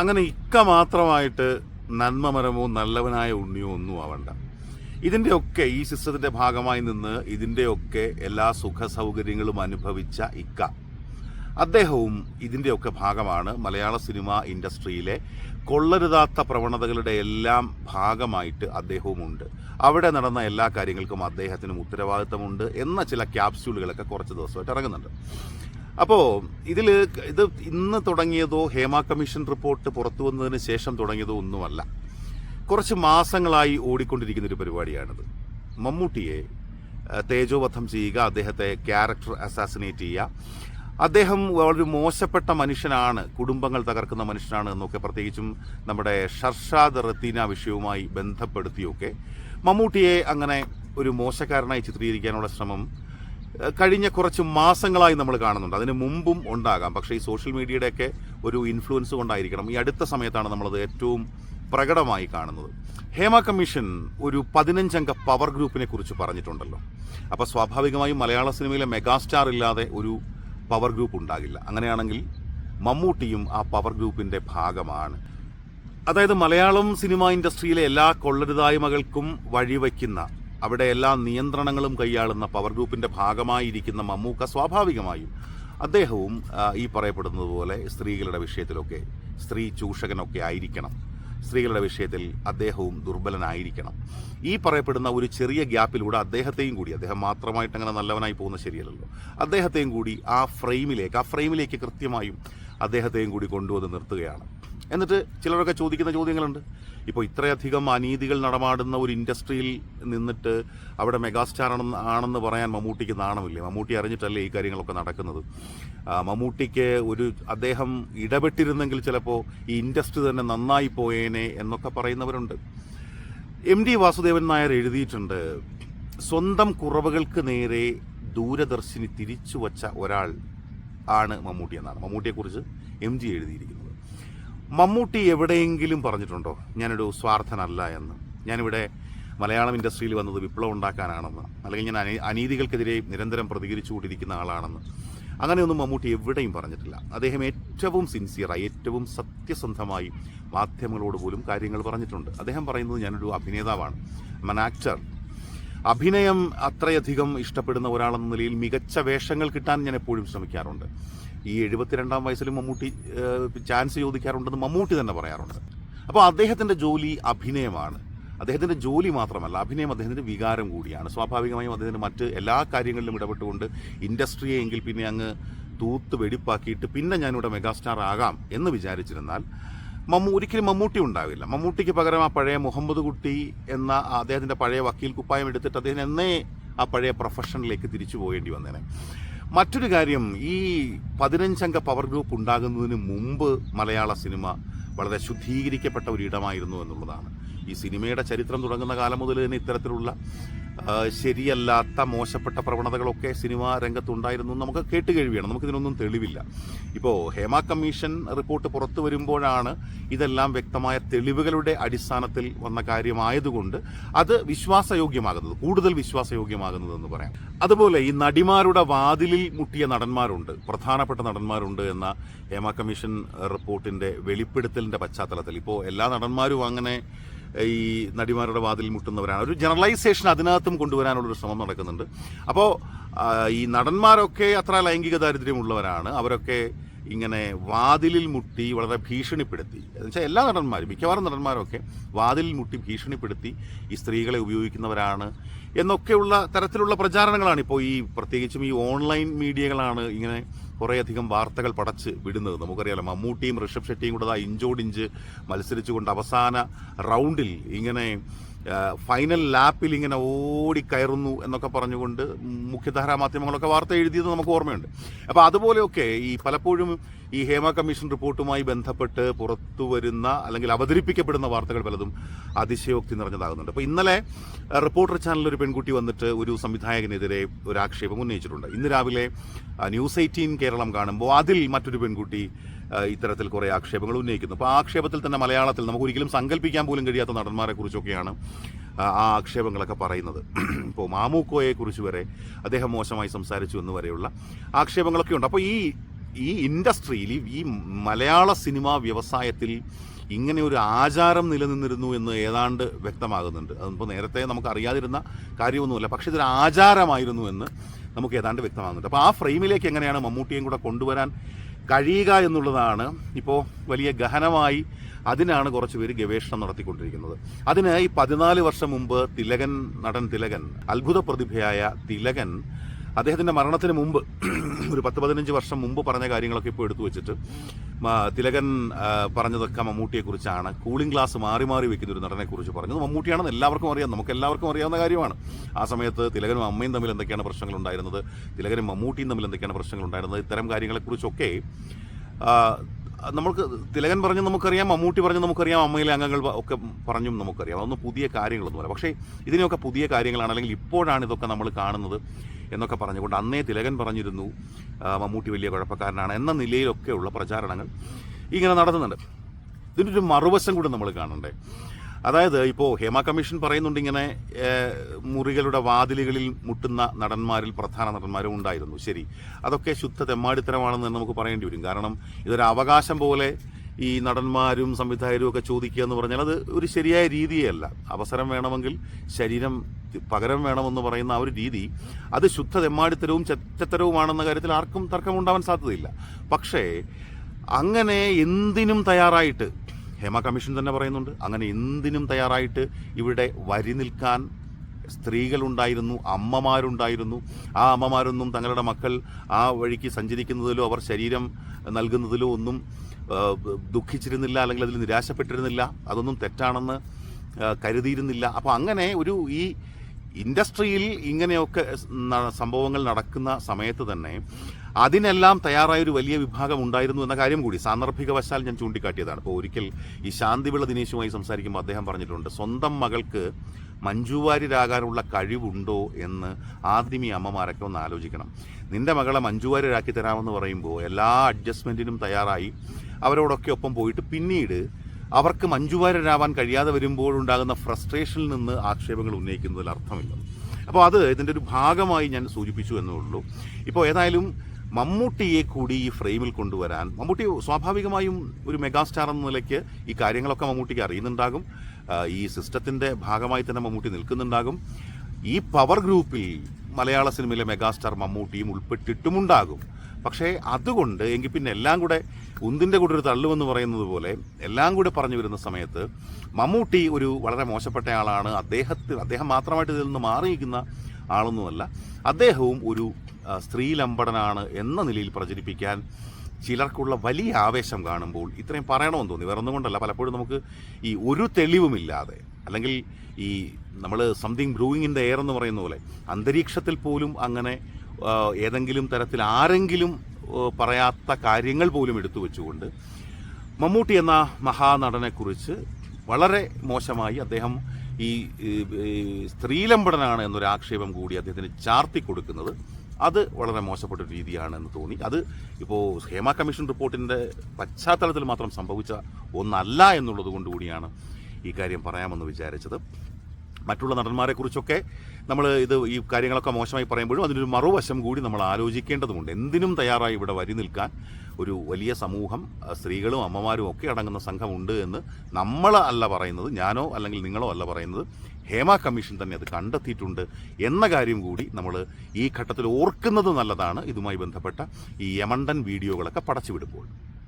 അങ്ങനെ ഇക്ക മാത്രമായിട്ട് നന്മമരമോ നല്ലവനായ ഉണ്ണിയോ ഒന്നും ആവണ്ട. ഇതിന്റെയൊക്കെ ഈ സിസ്റ്റത്തിന്റെ ഭാഗമായി നിന്ന് ഇതിന്റെയൊക്കെ എല്ലാ സുഖ സൗകര്യങ്ങളും അനുഭവിച്ച ഇക്ക. അദ്ദേഹവും ഇതിന്റെയൊക്കെ ഭാഗമാണ് മലയാള സിനിമ ഇൻഡസ്ട്രിയിലെ കൊള്ളരുതാത്ത പ്രവണതകളുടെ എല്ലാം ഭാഗമായിട്ട് അദ്ദേഹവുമുണ്ട്. അവിടെ നടന്ന എല്ലാ കാര്യങ്ങൾക്കും അദ്ദേഹത്തിനും ഉത്തരവാദിത്തമുണ്ട് എന്ന ചില ക്യാപ്സ്യൂളുകളൊക്കെ കുറച്ച് ദിവസമായിട്ട് ഇറങ്ങുന്നുണ്ട്. അപ്പോൾ ഇതിൽ ഇത് ഇന്ന് തുടങ്ങിയതോ ഹേമ കമ്മീഷൻ റിപ്പോർട്ട് പുറത്തു വന്നതിന് ശേഷം തുടങ്ങിയതോ ഒന്നുമല്ല. കുറച്ച് മാസങ്ങളായി ഓടിക്കൊണ്ടിരിക്കുന്ന ഒരു പരിപാടിയാണിത്. മമ്മൂട്ടിയെ തേജോവധം ചെയ്യുക അദ്ദേഹത്തെ ക്യാരക്ടർ അസാസിനേറ്റ് ചെയ്യുക. അദ്ദേഹം വളരെ മോശപ്പെട്ട മനുഷ്യനാണ് കുടുംബങ്ങൾ തകർക്കുന്ന മനുഷ്യനാണ് എന്നൊക്കെ പ്രത്യേകിച്ചും നമ്മുടെ ഷർഷാദ് റത്തീന വിഷയവുമായി ബന്ധപ്പെടുത്തിയൊക്കെ മമ്മൂട്ടിയെ അങ്ങനെ ഒരു മോശക്കാരനായി ചിത്രീകരിക്കാനുള്ള ശ്രമം കഴിഞ്ഞ കുറച്ച് മാസങ്ങളായി നമ്മൾ കാണുന്നുണ്ട്. അതിന് മുമ്പും ഉണ്ടാകാം. പക്ഷേ ഈ സോഷ്യൽ മീഡിയയുടെയൊക്കെ ഒരു ഇൻഫ്ലുവൻസ് കൊണ്ടായിരിക്കണം. ഈ അടുത്ത സമയത്താണ് നമ്മളത് ഏറ്റവും പ്രകടമായി കാണുന്നത്. ഹേമ കമ്മീഷൻ ഒരു പതിനഞ്ചംഗ പവർ ഗ്രൂപ്പിനെ കുറിച്ച് പറഞ്ഞിട്ടുണ്ടല്ലോ. അപ്പോൾ സ്വാഭാവികമായും മലയാള സിനിമയിലെ മെഗാസ്റ്റാർ ഇല്ലാതെ ഒരു പവർ ഗ്രൂപ്പ് ഉണ്ടാകില്ല. അങ്ങനെയാണെങ്കിൽ മമ്മൂട്ടിയും ആ പവർ ഗ്രൂപ്പിന്റെ ഭാഗമാണ്. അതായത് മലയാളം സിനിമ ഇൻഡസ്ട്രിയിലെ എല്ലാ കൊള്ളരുതായ്മകൾക്കും വഴിവെക്കുന്ന അവിടെ എല്ലാ നിയന്ത്രണങ്ങളും കൈയാളുന്ന പവർ ഗ്രൂപ്പിന്റെ ഭാഗമായിരിക്കുന്ന മമ്മൂക്ക സ്വാഭാവികമായും അദ്ദേഹവും ഈ പറയപ്പെടുന്നത് പോലെ സ്ത്രീകളുടെ വിഷയത്തിലൊക്കെ സ്ത്രീ ചൂഷകനൊക്കെ ആയിരിക്കണം. സ്ത്രീകളുടെ വിഷയത്തിൽ അദ്ദേഹവും ദുർബലനായിരിക്കണം. ഈ പറയപ്പെടുന്ന ഒരു ചെറിയ ഗ്യാപ്പിലൂടെ അദ്ദേഹത്തെയും കൂടി അദ്ദേഹം മാത്രമായിട്ട് അങ്ങനെ നല്ലവനായി പോകുന്ന ശരിയല്ലല്ലോ. അദ്ദേഹത്തെയും കൂടി ആ ഫ്രെയിമിലേക്ക് ആ ഫ്രെയിമിലേക്ക് കൃത്യമായും അദ്ദേഹത്തെയും കൂടി കൊണ്ടുവന്ന് നിർത്തുകയാണ്. എന്നിട്ട് ചിലരൊക്കെ ചോദിക്കുന്ന ചോദ്യങ്ങളുണ്ട്. ഇപ്പോൾ ഇത്രയധികം അനീതികൾ നടമാടുന്ന ഒരു ഇൻഡസ്ട്രിയിൽ നിന്നിട്ട് അവിടെ മെഗാസ്റ്റാർ ആണെന്ന് പറയാൻ മമ്മൂട്ടിക്ക് നാണമില്ലേ? മമ്മൂട്ടി അറിഞ്ഞിട്ടല്ലേ ഈ കാര്യങ്ങളൊക്കെ നടക്കുന്നത്. മമ്മൂട്ടിക്ക് ഒരു അദ്ദേഹം ഇടപെട്ടിരുന്നെങ്കിൽ ചിലപ്പോൾ ഈ ഇൻഡസ്ട്രി തന്നെ നന്നായി പോയേനെ എന്നൊക്കെ പറയുന്നവരുണ്ട്. എം ഡി വാസുദേവൻ നായർ എഴുതിയിട്ടുണ്ട് സ്വന്തം കുറവുകൾക്ക് നേരെ ദൂരദർശിനി തിരിച്ചു വച്ച ഒരാൾ ആണ് മമ്മൂട്ടി എന്നാണ്. മമ്മൂട്ടിയെക്കുറിച്ച് എം ജി എഴുതിയിരിക്കുന്നത് മമ്മൂട്ടി എവിടെയെങ്കിലും പറഞ്ഞിട്ടുണ്ടോ? ഞാനൊരു സ്വാർത്ഥനല്ല എന്ന്. ഞാനിവിടെ മലയാളം ഇൻഡസ്ട്രിയിൽ വന്നത് വിപ്ലവം ഉണ്ടാക്കാനാണെന്ന്. അല്ലെങ്കിൽ ഞാൻ അനീ- അനീതികൾക്കെതിരെ നിരന്തരം പ്രതികരിച്ചുകൊണ്ടിരിക്കുന്ന ആളാണെന്ന്. അങ്ങനെയൊന്നും മമ്മൂട്ടി എവിടെയും പറഞ്ഞിട്ടില്ല. അദ്ദേഹം ഏറ്റവും സിൻസിയറായി ഏറ്റവും സത്യസന്ധമായി മാധ്യമങ്ങളോട് പോലും കാര്യങ്ങൾ പറഞ്ഞിട്ടുണ്ട്. അദ്ദേഹം പറയുന്നത് ഞാനൊരു അഭിനേതാവാണ്. മൻ ആക്ടർ അഭിനയം അത്രയധികം ഇഷ്ടപ്പെടുന്ന ഒരാളെന്ന നിലയിൽ മികച്ച വേഷങ്ങൾ കിട്ടാൻ ഞാൻ എപ്പോഴും ശ്രമിക്കാറുണ്ട്. ഈ എഴുപത്തിരണ്ടാം വയസ്സിൽ മമ്മൂട്ടി ചാൻസ് ചോദിക്കാറുണ്ടെന്ന് മമ്മൂട്ടി തന്നെ പറയാറുണ്ട്. അപ്പോൾ അദ്ദേഹത്തിന്റെ ജോലി അഭിനയമാണ്. അദ്ദേഹത്തിന്റെ ജോലി മാത്രമല്ല അഭിനയം അദ്ദേഹത്തിന്റെ വികാരം കൂടിയാണ്. സ്വാഭാവികമായും അദ്ദേഹത്തിന്റെ മറ്റ് എല്ലാ കാര്യങ്ങളിലും ഇടപെട്ടുകൊണ്ട് ഇൻഡസ്ട്രിയെ എങ്കിൽ പിന്നെ അങ്ങ് തൂത്ത് വെടിപ്പാക്കിയിട്ട് പിന്നെ ഞാനിവിടെ മെഗാസ്റ്റാർ ആകാം എന്ന് വിചാരിച്ചിരുന്നാൽ മമ്മൂ ഒരിക്കലും മമ്മൂട്ടി ഉണ്ടാവില്ല. മമ്മൂട്ടിക്ക് പകരം ആ പഴയ മുഹമ്മദ് കുട്ടി എന്ന അദ്ദേഹത്തിന്റെ പഴയ വക്കീൽ കുപ്പായം എടുത്തിട്ട് അദ്ദേഹം എന്നേ ആ പഴയ പ്രൊഫഷനിലേക്ക് തിരിച്ചു പോകേണ്ടി വന്നേനെ. മറ്റൊരു കാര്യം ഈ പതിനഞ്ചംഗ പവർ ഗ്രൂപ്പ് ഉണ്ടാകുന്നതിന് മുമ്പ് മലയാള സിനിമ വളരെ ശുദ്ധീകരിക്കപ്പെട്ട ഒരു ഇടമായിരുന്നു എന്നുള്ളതാണ്. ഈ സിനിമയുടെ ചരിത്രം തുടങ്ങുന്ന കാലം മുതൽ തന്നെ ഇത്തരത്തിലുള്ള ശരിയല്ലാത്ത മോശപ്പെട്ട പ്രവണതകളൊക്കെ സിനിമാ രംഗത്തുണ്ടായിരുന്നു നമുക്ക് കേട്ട് കഴിയുകയാണ്. നമുക്കിതിനൊന്നും തെളിവില്ല. ഇപ്പോൾ ഹേമ കമ്മീഷൻ റിപ്പോർട്ട് പുറത്തു വരുമ്പോഴാണ് ഇതെല്ലാം വ്യക്തമായ തെളിവുകളുടെ അടിസ്ഥാനത്തിൽ വന്ന കാര്യമായതുകൊണ്ട് അത് വിശ്വാസയോഗ്യമാകുന്നത് കൂടുതൽ വിശ്വാസയോഗ്യമാകുന്നത് എന്ന് പറയാം. അതുപോലെ ഈ നടിമാരുടെ വാതിലിൽ മുട്ടിയ നടന്മാരുണ്ട് പ്രധാനപ്പെട്ട നടന്മാരുണ്ട് എന്ന ഹേമ കമ്മീഷൻ റിപ്പോർട്ടിന്റെ വെളിപ്പെടുത്തലിന്റെ പശ്ചാത്തലത്തിൽ. ഇപ്പോൾ എല്ലാ നടന്മാരും അങ്ങനെ ഈ നടിമാരുടെ വാതിൽ മുട്ടുന്നവരാണ്. ഒരു ജനറലൈസേഷൻ അതിനകത്തും കൊണ്ടുവരാനുള്ളൊരു ശ്രമം നടക്കുന്നുണ്ട്. അപ്പോൾ ഈ നടന്മാരൊക്കെ അത്ര ലൈംഗിക ദാരിദ്ര്യമുള്ളവരാണ്. അവരൊക്കെ ഇങ്ങനെ വാതിലിൽ മുട്ടി വളരെ ഭീഷണിപ്പെടുത്തി. എന്നുവെച്ചാൽ എല്ലാ നടന്മാരും മിക്കവാറും നടന്മാരൊക്കെ വാതിലിൽ മുട്ടി ഭീഷണിപ്പെടുത്തി ഈ സ്ത്രീകളെ ഉപയോഗിക്കുന്നവരാണ് എന്നൊക്കെയുള്ള തരത്തിലുള്ള പ്രചാരണങ്ങളാണ്. ഇപ്പോൾ ഈ പ്രത്യേകിച്ചും ഈ ഓൺലൈൻ മീഡിയകളാണ് ഇങ്ങനെ കുറേയധികം വാർത്തകൾ പടച്ച് വിടുന്നത്. നമുക്കറിയാലോ മമ്മൂട്ടിയും ഋഷഭ് ഷെട്ടിയും കൂടെ ഇഞ്ചോടിഞ്ച് മത്സരിച്ചുകൊണ്ട് അവസാന റൗണ്ടിൽ ഇങ്ങനെ ഫൈനൽ ലാപ്പിൽ ഇങ്ങനെ ഓടി കയറുന്നു എന്നൊക്കെ പറഞ്ഞുകൊണ്ട് മുഖ്യധാരാ മാധ്യമങ്ങളൊക്കെ വാർത്ത എഴുതിയത് നമുക്ക് ഓർമ്മയുണ്ട്. അപ്പോൾ അതുപോലെയൊക്കെ ഈ പലപ്പോഴും ഈ ഹേമ കമ്മീഷൻ റിപ്പോർട്ടുമായി ബന്ധപ്പെട്ട് പുറത്തു വരുന്ന അല്ലെങ്കിൽ അവതരിപ്പിക്കപ്പെടുന്ന വാർത്തകൾ പലതും അതിശയോക്തി നിറഞ്ഞതാകുന്നുണ്ട്. അപ്പോൾ ഇന്നലെ റിപ്പോർട്ടർ ചാനലിൽ ഒരു പെൺകുട്ടി വന്നിട്ട് ഒരു സംവിധായകനെതിരെ ഒരു ആക്ഷേപം ഉന്നയിച്ചിട്ടുണ്ട്. ഇന്ന് രാവിലെ ന്യൂസ് എയ്റ്റീൻ കേരളം കാണുമ്പോൾ അതിൽ മറ്റൊരു പെൺകുട്ടി ഇത്തരത്തിൽ കുറേ ആക്ഷേപങ്ങൾ ഉന്നയിക്കുന്നു. അപ്പോൾ ആ ആക്ഷേപത്തിൽ തന്നെ മലയാളത്തിൽ നമുക്ക് ഒരിക്കലും സങ്കല്പിക്കാൻ പോലും കഴിയാത്ത നടന്മാരെ കുറിച്ചൊക്കെയാണ് ആ ആക്ഷേപങ്ങളൊക്കെ പറയുന്നത്. ഇപ്പോൾ മാമൂക്കോയെ കുറിച്ച് വരെ അദ്ദേഹം മോശമായി സംസാരിച്ചു എന്ന് വരെയുള്ള ആക്ഷേപങ്ങളൊക്കെ ഉണ്ട്. അപ്പോൾ ഈ ഈ ഇൻഡസ്ട്രിയിൽ ഈ മലയാള സിനിമാ വ്യവസായത്തിൽ ഇങ്ങനെ ഒരു ആചാരം നിലനിന്നിരുന്നു എന്ന് ഏതാണ്ട് വ്യക്തമാകുന്നുണ്ട്. അതിപ്പോൾ നേരത്തെ നമുക്ക് അറിയാതിരുന്ന കാര്യമൊന്നുമല്ല പക്ഷേ ഇതൊരു ആചാരമായിരുന്നു എന്ന് നമുക്ക് ഏതാണ്ട് വ്യക്തമാകുന്നുണ്ട്. അപ്പോൾ ആ ഫ്രെയിമിലേക്ക് എങ്ങനെയാണ് മമ്മൂട്ടിയും കൂടെ കൊണ്ടുവരാൻ കഴിയുക എന്നുള്ളതാണ് ഇപ്പോൾ വലിയ ഗഹനമായി അതിനാണ് കുറച്ച് പേര് ഗവേഷണം നടത്തിക്കൊണ്ടിരിക്കുന്നത്. അതിന് ഈ പതിനാല് വർഷം മുമ്പ് തിലകൻ നടൻ തിലകൻ അത്ഭുത പ്രതിഭയായ തിലകൻ അദ്ദേഹത്തിന്റെ മരണത്തിന് മുമ്പ് ഒരു പത്ത് പതിനഞ്ച് വർഷം മുമ്പ് പറഞ്ഞ കാര്യങ്ങളൊക്കെ ഇപ്പോൾ എടുത്തു വെച്ചിട്ട് തിലകൻ പറഞ്ഞതൊക്കെ മമ്മൂട്ടിയെക്കുറിച്ചാണ് കൂളിംഗ് ഗ്ലാസ് മാറി മാറി വെക്കുന്ന ഒരു നടനെക്കുറിച്ച് പറഞ്ഞത് മമ്മൂട്ടിയാണെന്ന് എല്ലാവർക്കും അറിയാം നമുക്ക് എല്ലാവർക്കും അറിയാവുന്ന കാര്യമാണ്. ആ സമയത്ത് തിലകനും അമ്മയും തമ്മിൽ എന്തൊക്കെയാണ് പ്രശ്നങ്ങൾ ഉണ്ടായിരുന്നത് തിലകനും മമ്മൂട്ടിയും തമ്മിൽ എന്തൊക്കെയാണ് പ്രശ്നങ്ങൾ ഉണ്ടായിരുന്നത് ഇത്തരം കാര്യങ്ങളെക്കുറിച്ചൊക്കെ നമുക്ക് തിലകൻ പറഞ്ഞു നമുക്കറിയാം മമ്മൂട്ടി പറഞ്ഞു നമുക്കറിയാം അമ്മയിലെ അംഗങ്ങൾ ഒക്കെ പറഞ്ഞും നമുക്കറിയാം. അതൊന്നും പുതിയ കാര്യങ്ങളൊന്നുമല്ല. പക്ഷേ ഇതിനെയൊക്കെ പുതിയ കാര്യങ്ങളാണ്. അല്ലെങ്കിൽ ഇപ്പോഴാണ് ഇതൊക്കെ നമ്മൾ കാണുന്നത്. എന്നൊക്കെ പറഞ്ഞുകൊണ്ട് അന്നേ തിലകൻ പറഞ്ഞിരുന്നു മമ്മൂട്ടി വലിയ കുഴപ്പക്കാരനാണ് എന്ന നിലയിലൊക്കെയുള്ള പ്രചാരണങ്ങൾ ഇങ്ങനെ നടത്തുന്നുണ്ട്. ഇതിന്റെ ഒരു മറുവശം കൂടി നമ്മൾ കാണണ്ടേ. അതായത് ഇപ്പോൾ ഹേമ കമ്മീഷൻ പറയുന്നുണ്ട് ഇങ്ങനെ മുറികളുടെ വാതിലുകളിൽ മുട്ടുന്ന നടന്മാരിൽ പ്രധാന നടന്മാരും ഉണ്ടായിരുന്നു. ശരി അതൊക്കെ ശുദ്ധ തെമ്മാടിത്തരമാണെന്ന് നമുക്ക് പറയേണ്ടി വരും. കാരണം ഇതൊരു അവകാശം പോലെ ഈ നടന്മാരും സംവിധായകരും ഒക്കെ ചോദിക്കുക എന്ന് പറഞ്ഞാൽ അത് ഒരു ശരിയായ രീതിയല്ല. അവസരം വേണമെങ്കിൽ ശരീരം പകരം വേണമെന്ന് പറയുന്ന ആ ഒരു രീതി അത് ശുദ്ധ തെമ്മാടിത്തരവും ചെറ്റത്തരവുമാണെന്ന കാര്യത്തിൽ ആർക്കും തർക്കമുണ്ടാവാൻ സാധ്യതയില്ല. പക്ഷേ അങ്ങനെ എന്തിനും തയ്യാറായിട്ട് ഹേമ കമ്മീഷൻ തന്നെ പറയുന്നുണ്ട് അങ്ങനെ എന്തിനും തയ്യാറായിട്ട് ഇവിടെ വരി നിൽക്കാൻ സ്ത്രീകളുണ്ടായിരുന്നു അമ്മമാരുണ്ടായിരുന്നു. ആ അമ്മമാരൊന്നും തങ്ങളുടെ മക്കൾ ആ വഴിക്ക് സഞ്ചരിക്കുന്നതിലോ അവർ ശരീരം നൽകുന്നതിലോ ഒന്നും ദുഃഖിച്ചിരുന്നില്ല അല്ലെങ്കിൽ അതിൽ നിരാശപ്പെട്ടിരുന്നില്ല. അതൊന്നും തെറ്റാണെന്ന് കരുതിയിരുന്നില്ല. അപ്പോൾ അങ്ങനെ ഒരു ഈ ഇൻഡസ്ട്രിയിൽ ഇങ്ങനെയൊക്കെ സംഭവങ്ങൾ നടക്കുന്ന സമയത്ത് തന്നെ അതിനെല്ലാം തയ്യാറായ ഒരു വലിയ വിഭാഗം ഉണ്ടായിരുന്നു എന്ന കാര്യം കൂടി സാന്ദർഭികവശാൽ ഞാൻ ചൂണ്ടിക്കാട്ടിയതാണ്. അപ്പോൾ ഒരിക്കൽ ഈ ശാന്തിവിള ദിനേശുമായി സംസാരിക്കുമ്പോൾ അദ്ദേഹം പറഞ്ഞിട്ടുണ്ട് സ്വന്തം മകൾക്ക് മഞ്ജുവാര്യരാകാനുള്ള കഴിവുണ്ടോ എന്ന് ആദ്യം ഈ അമ്മമാരൊക്കെ ഒന്ന് ആലോചിക്കണം. നിന്റെ മകളെ മഞ്ജുവാര്യരാക്കി തരാമെന്ന് പറയുമ്പോൾ എല്ലാ അഡ്ജസ്റ്റ്മെന്റിനും തയ്യാറായി. അവരോടൊക്കെ ഒപ്പം പോയിട്ട് പിന്നീട് അവർക്ക് മഞ്ജുവാരരാവാൻ കഴിയാതെ വരുമ്പോഴുണ്ടാകുന്ന ഫ്രസ്ട്രേഷനിൽ നിന്ന് ആക്ഷേപങ്ങൾ ഉന്നയിക്കുന്നതിൽ അർത്ഥമില്ല. അപ്പോൾ അത് ഇതിന്റെ ഒരു ഭാഗമായി ഞാൻ സൂചിപ്പിച്ചു എന്നേ ഉള്ളൂ. ഇപ്പോൾ ഏതായാലും മമ്മൂട്ടിയെ കൂടി ഈ ഫ്രെയിമിൽ കൊണ്ടുവരാൻ മമ്മൂട്ടി സ്വാഭാവികമായും ഒരു മെഗാസ്റ്റാർ എന്ന നിലയ്ക്ക് ഈ കാര്യങ്ങളൊക്കെ മമ്മൂട്ടിക്ക് അറിയുന്നുണ്ടാകും. ഈ സിസ്റ്റത്തിന്റെ ഭാഗമായി തന്നെ മമ്മൂട്ടി നിൽക്കുന്നുണ്ടാകും. ഈ പവർ ഗ്രൂപ്പിൽ മലയാള സിനിമയിലെ മെഗാസ്റ്റാർ മമ്മൂട്ടിയും ഉൾപ്പെട്ടിട്ടുമുണ്ടാകും. പക്ഷേ അതുകൊണ്ട് എങ്കിൽ പിന്നെ എല്ലാം കൂടെ ഉന്തിന്റെ കൂടെ ഒരു തള്ളുമെന്ന് പറയുന്നത് പോലെ എല്ലാം കൂടെ പറഞ്ഞു വരുന്ന സമയത്ത് മമ്മൂട്ടി ഒരു വളരെ മോശപ്പെട്ട ആളാണ്. അദ്ദേഹത്തിൽ അദ്ദേഹം മാത്രമായിട്ട് ഇതിൽ നിന്ന് മാറി നിൽക്കുന്ന ആളൊന്നുമല്ല. അദ്ദേഹവും ഒരു സ്ത്രീലമ്പടനാണ് എന്ന നിലയിൽ പ്രചരിപ്പിക്കാൻ ചിലർക്കുള്ള വലിയ ആവേശം കാണുമ്പോൾ ഇത്രയും പറയണമെന്ന് തോന്നി. വേറെ ഒന്നും കൊണ്ടല്ല. പലപ്പോഴും നമുക്ക് ഈ ഒരു തെളിവുമില്ലാതെ അല്ലെങ്കിൽ ഈ നമ്മൾ something brewing in the air എന്ന് പറയുന്ന പോലെ അന്തരീക്ഷത്തിൽ പോലും അങ്ങനെ ഏതെങ്കിലും തരത്തിൽ ആരെങ്കിലും പറയാത്ത കാര്യങ്ങൾ പോലും എടുത്തു വെച്ചുകൊണ്ട് മമ്മൂട്ടി എന്ന മഹാനടനെക്കുറിച്ച് വളരെ മോശമായി അദ്ദേഹം ഈ ഈ എന്നൊരു ആക്ഷേപം കൂടി അദ്ദേഹത്തിന് ചാർത്തി കൊടുക്കുന്നത്. അത് വളരെ മോശപ്പെട്ട രീതിയാണ് എന്ന് തോന്നി. അത് ഇപ്പോൾ ഹേമ കമ്മീഷൻ റിപ്പോർട്ടിന്റെ പശ്ചാത്തലത്തിൽ മാത്രം സംഭവിച്ച ഒന്നല്ല എന്നുള്ളത് കൊണ്ടുകൂടിയാണ് ഈ കാര്യം പറയാമെന്ന് വിചാരിച്ചത്. മറ്റുള്ള നടന്മാരെക്കുറിച്ചൊക്കെ നമ്മൾ ഇത് ഈ കാര്യങ്ങളൊക്കെ മോശമായി പറയുമ്പോഴും അതിനൊരു മറുവശം കൂടി നമ്മൾ ആലോചിക്കേണ്ടതുണ്ട്. എന്തിനും തയ്യാറായി ഇവിടെ വരി നിൽക്കാൻ ഒരു വലിയ സമൂഹം സ്ത്രീകളും അമ്മമാരും ഒക്കെ അടങ്ങുന്ന സംഘമുണ്ട് എന്ന് നമ്മൾ അല്ല പറയുന്നത് ഞാനോ അല്ലെങ്കിൽ നിങ്ങളോ അല്ല പറയുന്നത്. ഹേമ കമ്മീഷൻ തന്നെ അത് കണ്ടെത്തിയിട്ടുണ്ട് എന്ന കാര്യം കൂടി നമ്മൾ ഈ ഘട്ടത്തിൽ ഓർക്കുന്നത് നല്ലതാണ്. ഇതുമായി ബന്ധപ്പെട്ട ഈ യമണ്ടൻ വീഡിയോകളൊക്കെ പടച്ചുവിടുമ്പോൾ.